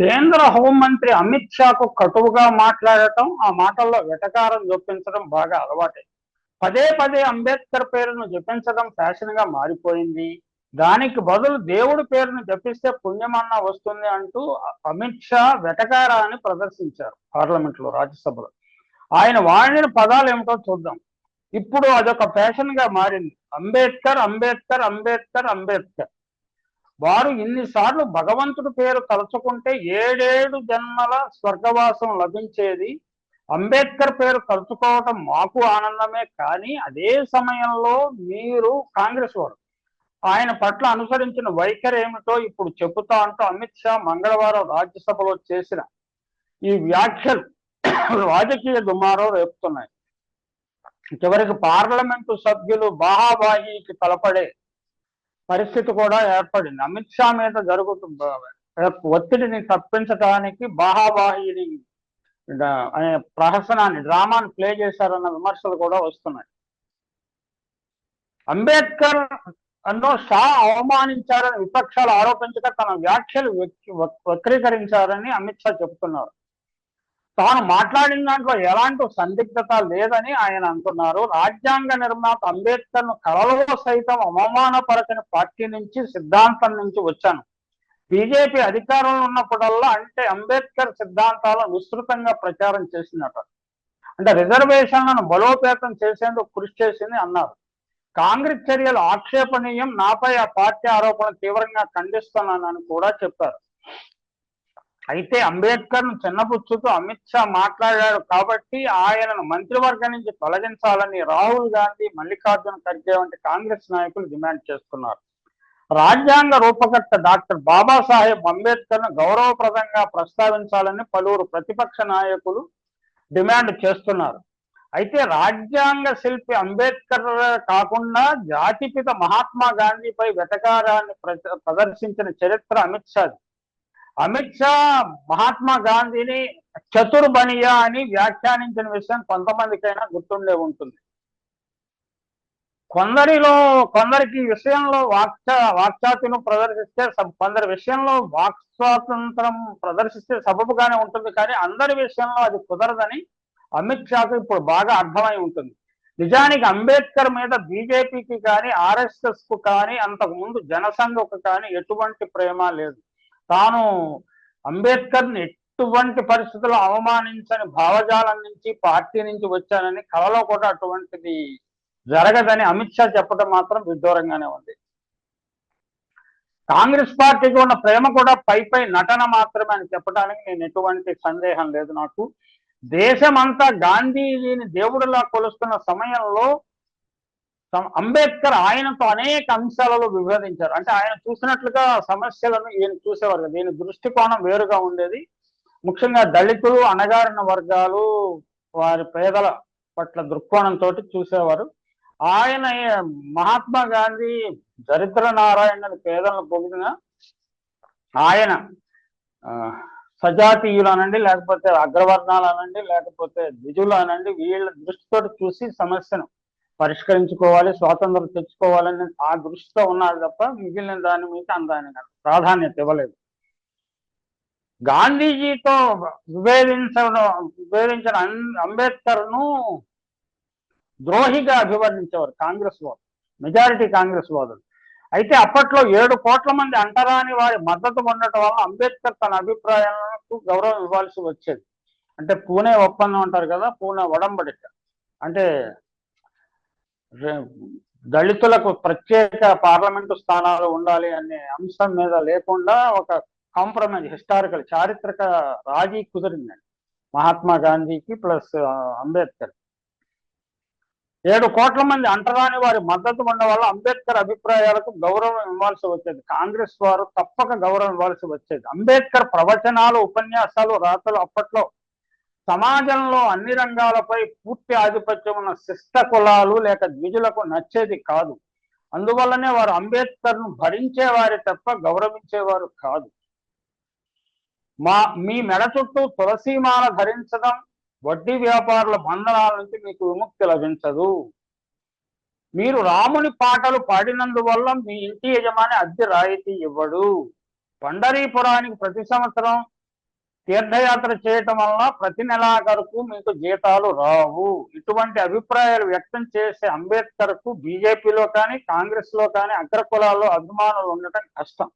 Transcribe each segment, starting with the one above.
కేంద్ర హోంమంత్రి అమిత్ షాకు కటువుగా మాట్లాడటం ఆ మాటల్లో వెటకారం చూపించడం బాగా అలవాటే. పదే పదే అంబేద్కర్ పేరును జపించడం ఫ్యాషన్గా మారిపోయింది. దానికి బదులు దేవుడి పేరును జపిస్తే పుణ్యమన్నా వస్తుంది అంటూ అమిత్ షా వెటకారాన్ని ప్రదర్శించారు పార్లమెంట్లో రాజ్యసభలో. ఆయన వాడిన పదాలు ఏమిటో చూద్దాం. ఇప్పుడు అదొక ఫ్యాషన్గా మారింది. అంబేద్కర్ అంబేద్కర్ అంబేద్కర్ అంబేద్కర్. వారు ఇన్నిసార్లు భగవంతుడి పేరు తలుచుకుంటే ఏడేడు జన్మల స్వర్గవాసం లభించేది. అంబేద్కర్ పేరు తలుచుకోవటం మాకు ఆనందమే కానీ అదే సమయంలో మీరు కాంగ్రెస్ వారు. ఆయన పట్ల అనుసరించిన వైఖరి ఏమిటో ఇప్పుడు చెబుతా అంటూ అమిత్ షా మంగళవారం రాజ్యసభలో చేసిన ఈ వ్యాఖ్యలు రాజకీయ దుమారం రేపుతున్నాయి. చివరికి పార్లమెంటు సభ్యులు బాహాబాహీకి తలపడే పరిస్థితి కూడా ఏర్పడింది. అమిత్ షా మీద జరుగుతున్న ఒత్తిడిని తప్పించడానికి బాహాబాహిని అనే ప్రహసనాన్ని డ్రామాని ప్లే చేశారన్న విమర్శలు కూడా వస్తున్నాయి. అంబేద్కర్ అన్నో షా అవమానించారని విపక్షాలు ఆరోపించగా తన వ్యాఖ్యలు వక్రీకరించారని అమిత్ షా చెబుతున్నారు. తాను మాట్లాడిన దాంట్లో ఎలాంటి సందిగ్ధత లేదని ఆయన అంటున్నారు. రాజ్యాంగ నిర్మాత అంబేద్కర్ను కళలో సైతం అవమానపరచని పార్టీ నుంచి సిద్ధాంతం నుంచి వచ్చాను. బీజేపీ అధికారంలో ఉన్నప్పుడల్లా అంటే అంబేద్కర్ సిద్ధాంతాలను విస్తృతంగా ప్రచారం చేసినట్టు అంటే రిజర్వేషన్లను బలోపేతం చేసేందుకు కృషి చేసింది అన్నారు. కాంగ్రెస్ చర్యలు ఆక్షేపణీయం. నాపై ఆ పార్టీ ఆరోపణ తీవ్రంగా ఖండిస్తున్నానని కూడా చెప్పారు. అయితే అంబేద్కర్ను చిన్నపుచ్చుతూ అమిత్ షా మాట్లాడాడు కాబట్టి ఆయనను మంత్రివర్గం నుంచి తొలగించాలని రాహుల్ గాంధీ మల్లికార్జున ఖర్గే వంటి కాంగ్రెస్ నాయకులు డిమాండ్ చేస్తున్నారు. రాజ్యాంగ రూపకర్త డాక్టర్ బాబాసాహెబ్ అంబేద్కర్ను గౌరవప్రదంగా ప్రస్తావించాలని పలువురు ప్రతిపక్ష నాయకులు డిమాండ్ చేస్తున్నారు. అయితే రాజ్యాంగ శిల్పి అంబేద్కర్ కాకుండా జాతిపిత మహాత్మా గాంధీపై వెటకారాన్ని ప్రదర్శించిన చరిత్ర అమిత్ షాది. అమిత్ షా మహాత్మా గాంధీని చతుర్బనియా అని వ్యాఖ్యానించిన విషయం కొంతమందికైనా గుర్తుండే ఉంటుంది. కొందరిలో కొందరికి విషయంలో వాక్చ వాక్చాతును ప్రదర్శిస్తే కొందరి విషయంలో వాక్ స్వాతంత్రం ప్రదర్శిస్తే సబబుగానే ఉంటుంది కానీ అందరి విషయంలో అది కుదరదని అమిత్ షాకు ఇప్పుడు బాగా అర్థమై ఉంటుంది. నిజానికి అంబేద్కర్ మీద బీజేపీకి కానీ ఆర్ఎస్ఎస్కు కానీ అంతకుముందు జనసంఘకు కానీ ఎటువంటి ప్రేమ లేదు. తాను అంబేద్కర్ని ఎటువంటి పరిస్థితుల్లో అవమానించని భావజాలం నుంచి పార్టీ నుంచి వచ్చానని కలలో కూడా అటువంటిది జరగదని అమిత్ షా చెప్పడం మాత్రం విడ్డూరంగానే ఉంది. కాంగ్రెస్ పార్టీకి ఉన్న ప్రేమ కూడా పై పై నటన మాత్రమే అని చెప్పడానికి నేను ఎటువంటి సందేహం లేదు నాకు. దేశమంతా గాంధీజీని దేవుడిలా కొలుస్తున్న సమయంలో అంబేద్కర్ ఆయనతో అనేక అంశాలలో విభేదించారు. అంటే ఆయన చూసినట్లుగా సమస్యలను ఈయన చూసేవారు దీని దృష్టికోణం వేరుగా ఉండేది. ముఖ్యంగా దళితులు అణగారిన వర్గాలు వారి పేదల పట్ల దృక్కోణంతో చూసేవారు. ఆయన మహాత్మా గాంధీ దరిద్ర నారాయణ పేదలను పొగిడిన ఆయన సజాతీయులు అనండి లేకపోతే అగ్రవర్ణాలు అనండి లేకపోతే ద్విజులు అనండి వీళ్ళ దృష్టితో చూసి సమస్యను పరిష్కరించుకోవాలి స్వాతంత్రం తెచ్చుకోవాలని ఆ దృష్టితో ఉన్నారు తప్ప మిగిలిన దాని మీద అందాన్ని ప్రాధాన్యత ఇవ్వలేదు. గాంధీజీతో విభేదించడం విభేదించిన అంబేద్కర్ను ద్రోహిగా అభివర్ణించేవారు కాంగ్రెస్ వారు మెజారిటీ కాంగ్రెస్ వాదులు. అయితే అప్పట్లో ఏడు కోట్ల మంది అంటరాని వారి మద్దతు ఉండటం వల్ల అంబేద్కర్ తన అభిప్రాయాలకు గౌరవం ఇవ్వాల్సి వచ్చేది. అంటే పూణే ఒప్పందం అంటారు కదా పూణే ఒడంబడిక. అంటే దళితులకు ప్రత్యేక పార్లమెంటు స్థానాలు ఉండాలి అనే అంశం మీద లేకుండా ఒక కాంప్రమైజ్ హిస్టారికల్ చారిత్రక రాజీ కుదిరిందండి. మహాత్మా గాంధీకి ప్లస్ అంబేద్కర్. ఏడు కోట్ల మంది అంటరాని వారి మద్దతు ఉండడం వల్ల అంబేద్కర్ అభిప్రాయాలకు గౌరవం ఇవ్వాల్సి వచ్చేది. కాంగ్రెస్ వారు తప్పక గౌరవం ఇవ్వాల్సి వచ్చేది. అంబేద్కర్ ప్రవచనాలు ఉపన్యాసాలు రాతలు అప్పట్లో సమాజంలో అన్ని రంగాలపై పూర్తి ఆధిపత్యం ఉన్న శిష్ట కులాలు లేక ద్విజులకు నచ్చేది కాదు. అందువల్లనే వారు అంబేద్కర్ను భరించేవారే తప్ప గౌరవించేవారు కాదు. మా మీ మెడ చుట్టూ తులసీమాల ధరించడం వడ్డీ వ్యాపారుల బంధనాల నుంచి మీకు విముక్తి లభించదు. మీరు రాముని పాటలు పాడినందువల్ల మీ ఇంటి యజమాని అద్దె రాయితీ ఇవ్వడు. పండరీపురానికి ప్రతి సంవత్సరం తీర్థయాత్ర చేయటం వల్ల ప్రతి నెలాఖరుకు మీకు జీతాలు రావు. ఇటువంటి అభిప్రాయాలు వ్యక్తం చేసే అంబేద్కర్కు బీజేపీలో కానీ కాంగ్రెస్లో కానీ అగ్రకులాల్లో అభిమానులు ఉండటం కష్టం.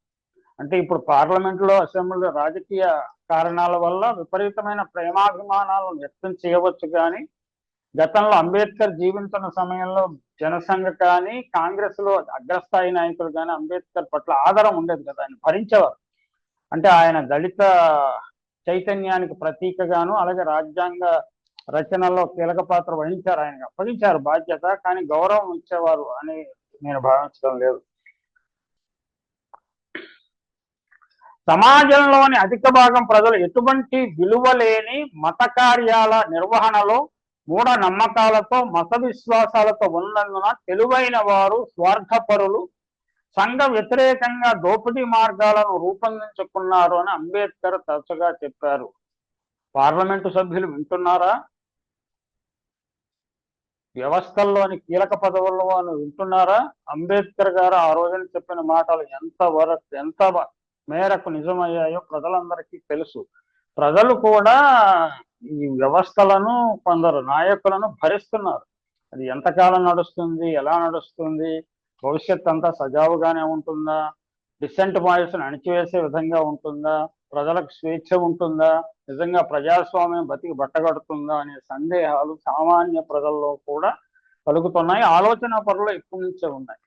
అంటే ఇప్పుడు పార్లమెంట్లో అసెంబ్లీలో రాజకీయ కారణాల వల్ల విపరీతమైన ప్రేమాభిమానాలను వ్యక్తం చేయవచ్చు కానీ గతంలో అంబేద్కర్ జీవించిన సమయంలో జనసంఘ కానీ కాంగ్రెస్లో అగ్రస్థాయి నాయకులు కానీ అంబేద్కర్ పట్ల ఆధారం ఉండేది కదా ఆయన భరించేవారు. అంటే ఆయన దళిత చైతన్యానికి ప్రతీకగాను అలాగే రాజ్యాంగ రచనలో కీలక పాత్ర వహించారు ఆయన. అప్పగించారు బాధ్యత కానీ గౌరవం ఇచ్చేవారు అని నేను భావించడం లేదు. సమాజంలోని అధిక భాగం ప్రజలు ఎటువంటి విలువ లేని మత కార్యాల నిర్వహణలో మూఢ నమ్మకాలతో మత విశ్వాసాలతో ఉన్నందున తెలివైన వారు స్వార్థపరులు సంఘ వ్యతిరేకంగా దోపిడీ మార్గాలను రూపొందించుకున్నారు అని అంబేద్కర్ తరచుగా చెప్పారు. పార్లమెంటు సభ్యులు వింటున్నారా? వ్యవస్థల్లోని కీలక పదవుల్లో వాళ్ళు వింటున్నారా? అంబేద్కర్ గారు ఆ రోజున చెప్పిన మాటలు ఎంత వరకు ఎంత మేరకు నిజమయ్యాయో ప్రజలందరికీ తెలుసు. ప్రజలు కూడా ఈ వ్యవస్థలను కొందరు నాయకులను భరిస్తున్నారు. అది ఎంతకాలం నడుస్తుంది ఎలా నడుస్తుంది భవిష్యత్ అంతా సజావుగానే ఉంటుందా? డిసెంట్ వాయిస్ అణిచివేసే విధంగా ఉంటుందా? ప్రజలకు స్వేచ్ఛ ఉంటుందా? నిజంగా ప్రజాస్వామ్యం బతికి బట్టగడుతుందా అనే సందేహాలు సామాన్య ప్రజల్లో కూడా కలుగుతున్నాయి. ఆలోచన పనులు ఎక్కువ నుంచే ఉన్నాయి.